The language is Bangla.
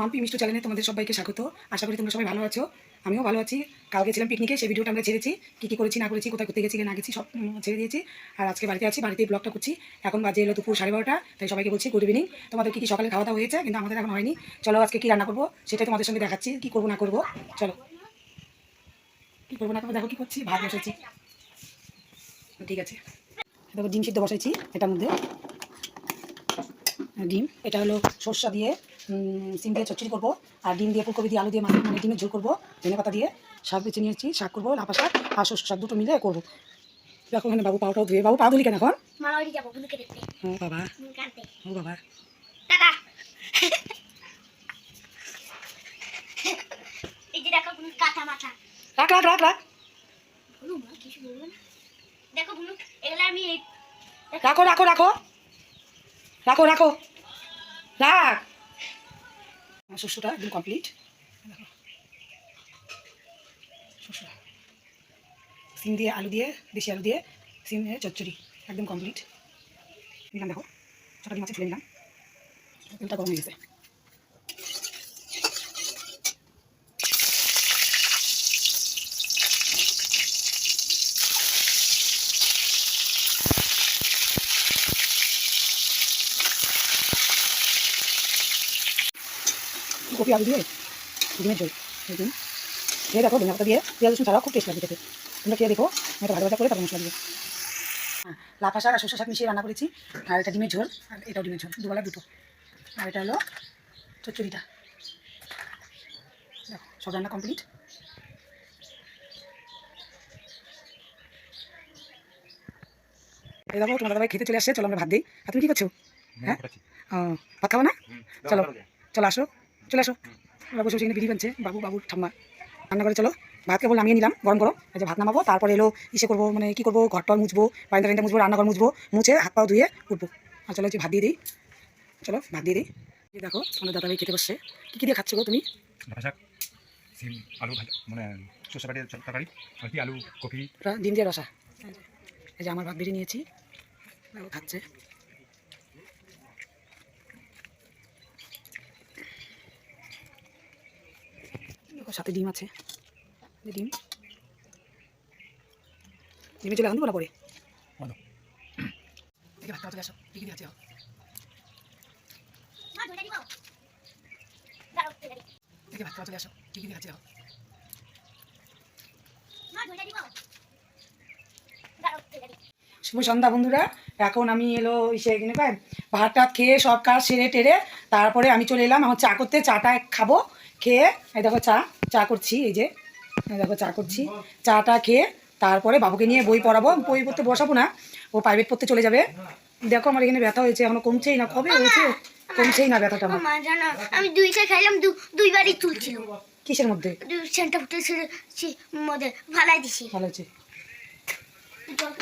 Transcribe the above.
মাম্পি মিষ্টি চ্যানেলে তোমাদের সবাইকে স্বাগত। আশা করি তোমরা সবাই ভালো আছো। আমিও ভালো আছি। কালকে ছিলাম পিকনিকে সেই ভিডিওটা আমরা ছেড়েছি। কী কী করেছি, না করেছি, কোথায় করতে গেছি, না গেছি, সব ছেড়ে দিয়েছি। আর আজকে বাড়িতে আছি, বাড়িতেই ব্লগটা করছি। এখন বাজে এলো দুপুর সাড়ে বারোটা, তাই সবাইকে বলছি গুড ইভিনিং তোমাদের কী কী সকালে খাওয়া দাওয়া হয়েছে? কিন্তু আমাদের এখন হয়নি। চলো আজকে কী রান্না করব, সেটাই তোমাদের সঙ্গে দেখাচ্ছি। কী করব, না করব, চলো। কী করব, না করব, দেখো কী করছি, ভাত বসেছি ঠিক আছে। দেখো, ডিম সিদ্ধ বসাইছি, এটার মধ্যে। ডিম, এটা হলো সর্ষা দিয়ে সিম দিয়ে চচ্চড়ি করব আর ডিম দিয়ে ফুলকপি দিয়ে আলু দিয়ে মাছ মানে ডিমের ঝোল করব ধনে পাতা দিয়ে শাক বেছে নিয়েছি শাক করব লাফা শাক আর সর্ষে শাক দুটো মিলে করব। দেখো ওখানে বাবু পাউটাও ধুয়ে বাবু পা ধুলি কেন এখন? ও বাবা। ও বাবা। রাখ রাখ রাখ রাখ। রাখো রাখো রাখো। রাখো রাখো। রাখ। শস্যটা একদম কমপ্লিট শস্য সিম দিয়ে, আলু দিয়ে, দেশি আলু দিয়ে, সিম চচ্চড়ি, একদম কমপ্লিট নিলাম দেখো ডিম আছে ফেলে নিলাম। তেলটা গরম হয়ে গেছে। আলু দিয়ে ডিমের ঝোল এই ডিম খেয়ে দেখো ধনিয়া পাতা দিয়ে পেঁয়াজ রসুন ছাড়াও খুব টেস্ট লাগে খেতে। তোমরা খেয়ে দেখো এটা ভাজা ভাজা করে তারপর মশলা দিয়ে। হ্যাঁ লাফা শাক আর শস্য শাক মিশিয়ে রান্না করেছি। আর এটা ডিমের ঝোল আর এটাও ডিমের ঝোল দুবেলা দুটো। আর এটা হলো চচ্চড়িটা। দেখো সব রান্না কমপ্লিট এই দেখো তোমার দাদাভাই খেতে চলে আসছে চলো আমরা ভাত দিই। আর তুমি কী করছ? হ্যাঁ ও ভাত খাব না? চলো চলো আসো। চলে আসো। ওরা বসে বসে এখানে বিড়ি বানছে। বাবু বাবুর ঠাম্মা। রান্না করে চলো। ভাত কেবল নামিয়ে নিলাম গরম গরম। এই যে ভাত নামাবো তারপরে এলো ইসে করব মানে কী করব ঘর টর মুছবো বারিন্দা টারিন্দা মুছবো রান্নাঘর মুছবো মুছে হাত পাও ধুয়ে উঠবো। আর চলো যে ভাত দিয়ে দিই। চলো ভাত দিয়ে দিই। দেখো আমাদের দাদাভাই খেতে বসছে। কী কী দিয়ে খাচ্ছো গো তুমি? লাফা শাক সিম আলু ভাজা মানে শসা বাটির তরকারি আর আলু কপি। ডিম দিয়ে রসা। এই যে আমার ভাত বেরিয়ে নিয়েছি। খাচ্ছে। দেখো, সাথে ডিম আছে। ডিম। ডিমে চলে আনব না পরে। দেখে ভাত চলে আসো। কী কী দেখে ভাত চলে আসো। কী কী শুভ সন্ধ্যা বন্ধুরা। এখন আমি এলো ইসে কিনে পাই ভাত টাত খেয়ে সব কাজ সেরে টেরে তারপরে আমি চলে এলাম। আমার চা করতে চাটা খাব। খেয়ে এই দেখো চা চা করছি এই যে দেখো চা করছি। চাটা খেয়ে তারপরে বাবুকে নিয়ে বই পড়াবো বই পড়তে বসাবো না ও প্রাইভেট পড়তে চলে যাবে। দেখো আমার এখানে ব্যথা হয়েছে এখনও কমছেই না কবে হয়েছে? কমছেই না ব্যথাটা আমি দুইটা খাইলাম দুইবারই তুলছিল। কিসের মধ্যে? সেন্টা ফুটে মধ্যে দিছি। ভালো জল